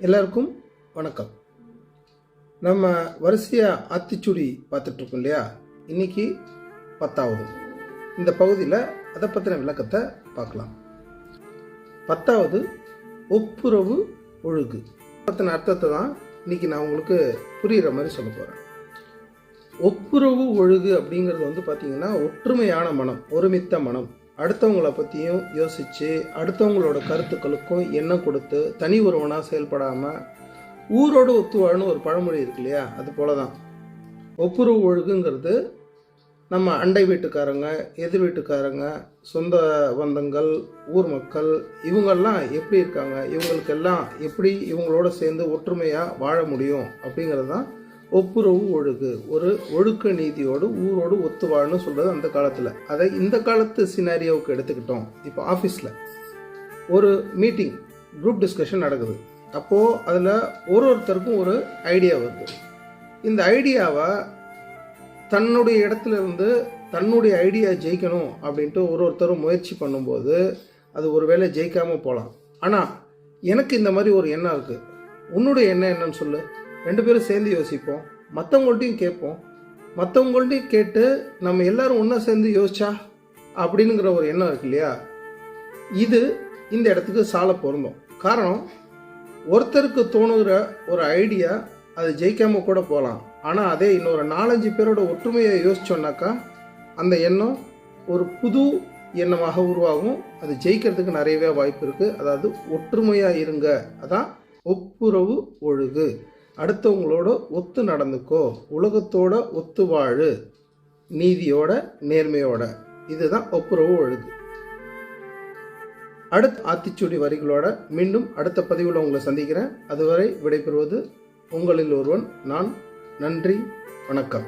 எல்லாருக்கும் வணக்கம். நம்ம வரிசையாக ஆத்திச்சூடி பார்த்துட்ருக்கோம் இல்லையா? இன்னைக்கு பத்தாவது. இந்த பகுதியில் அதை பற்றின விளக்கத்தை பார்க்கலாம். பத்தாவது ஒப்புரவு ஒழுகு. பற்றின அர்த்தத்தை தான் இன்னைக்கு நான் உங்களுக்கு புரிகிற மாதிரி சொல்ல போகிறேன் ஒப்புரவு ஒழுகு அப்படிங்கிறது வந்து பார்த்திங்கன்னா ஒற்றுமையான மனம் ஒருமித்த மனம். அடுத்தவங்களை பற்றியும் யோசித்து அடுத்தவங்களோட கருத்துக்களுக்கும் எண்ணம் கொடுத்து தனி ஒருவனாக செயல்படாமல் ஊரோடு ஒத்து வாழணும் ஒரு பழமொழி இருக்கு இல்லையா? அது போல தான் ஒப்புரவு ஒழுகுங்கிறது நம்ம அண்டை வீட்டுக்காரங்க எதிர் வீட்டுக்காரங்க சொந்த பந்தங்கள் ஊர் மக்கள் இவங்கெல்லாம் எப்படி இருக்காங்க? இவங்களுக்கெல்லாம் எப்படி இவங்களோட சேர்ந்து ஒற்றுமையாக வாழ முடியும்? அப்படிங்கிறது தான் ஒப்புரவு ஒழுகு. ஒரு ஒழுக்க நீதியோடு ஊரோடு ஒத்து வாழணும் சொல்கிறது அந்த காலத்தில். அதை இந்த காலத்து சினாரியோவுக்கு எடுத்துக்கிட்டோம். இப்போ ஆஃபீஸில் ஒரு மீட்டிங் குரூப் டிஸ்கஷன் நடக்குது. அப்போது அதில் ஒரு ஒருத்தருக்கும் ஒரு ஐடியா வருது. இந்த ஐடியாவை தன்னுடைய இடத்துல இருந்து தன்னுடைய ஐடியா ஜெயிக்கணும் அப்படின்ட்டு ஒரு ஒருத்தரும் முயற்சி பண்ணும்போது அது ஒருவேளை ஜெயிக்காமல் போகலாம் ஆனால் எனக்கு இந்த மாதிரி ஒரு எண்ணம் இருக்குது உன்னுடைய எண்ணம் என்னன்னு சொல்லு. ரெண்டு பேரும் சேர்ந்து யோசிப்போம். மற்றவங்கள்ட்டையும் கேட்போம். மற்றவங்கள்ட்டையும் கேட்டு நம்ம எல்லாரும் ஒன்றா சேர்ந்து யோசிச்சா அப்படின்னுங்கிற ஒரு எண்ணம் இருக்கு இல்லையா? இது இந்த இடத்துக்கு சால பொருந்தும். காரணம் ஒருத்தருக்கு தோணுகிற ஒரு ஐடியா அது ஜெயிக்காம கூட போகலாம் ஆனால் அதே இன்னொரு நாலஞ்சு பேரோட ஒற்றுமையை யோசிச்சோன்னாக்கா அந்த எண்ணம் ஒரு புது எண்ணமாக உருவாகும். அது ஜெயிக்கிறதுக்கு நிறையவே வாய்ப்பு இருக்குது அதாவது ஒற்றுமையாக இருங்க. அதான் ஒப்புரவு ஒழுகு. அடுத்தவங்களோட ஒத்து நடந்துக்கோ. உலகத்தோட ஒத்து வாழு. நீதியோட நேர்மையோட. இதுதான் ஒப்புரவு ஒழுகு அடுத்த ஆத்திச்சூடி வரிகளோட மீண்டும் அடுத்த பதிவில் உங்களை சந்திக்கிறேன். அதுவரை விடைபெறுவது உங்களில் ஒருவன் நான். நன்றி வணக்கம்.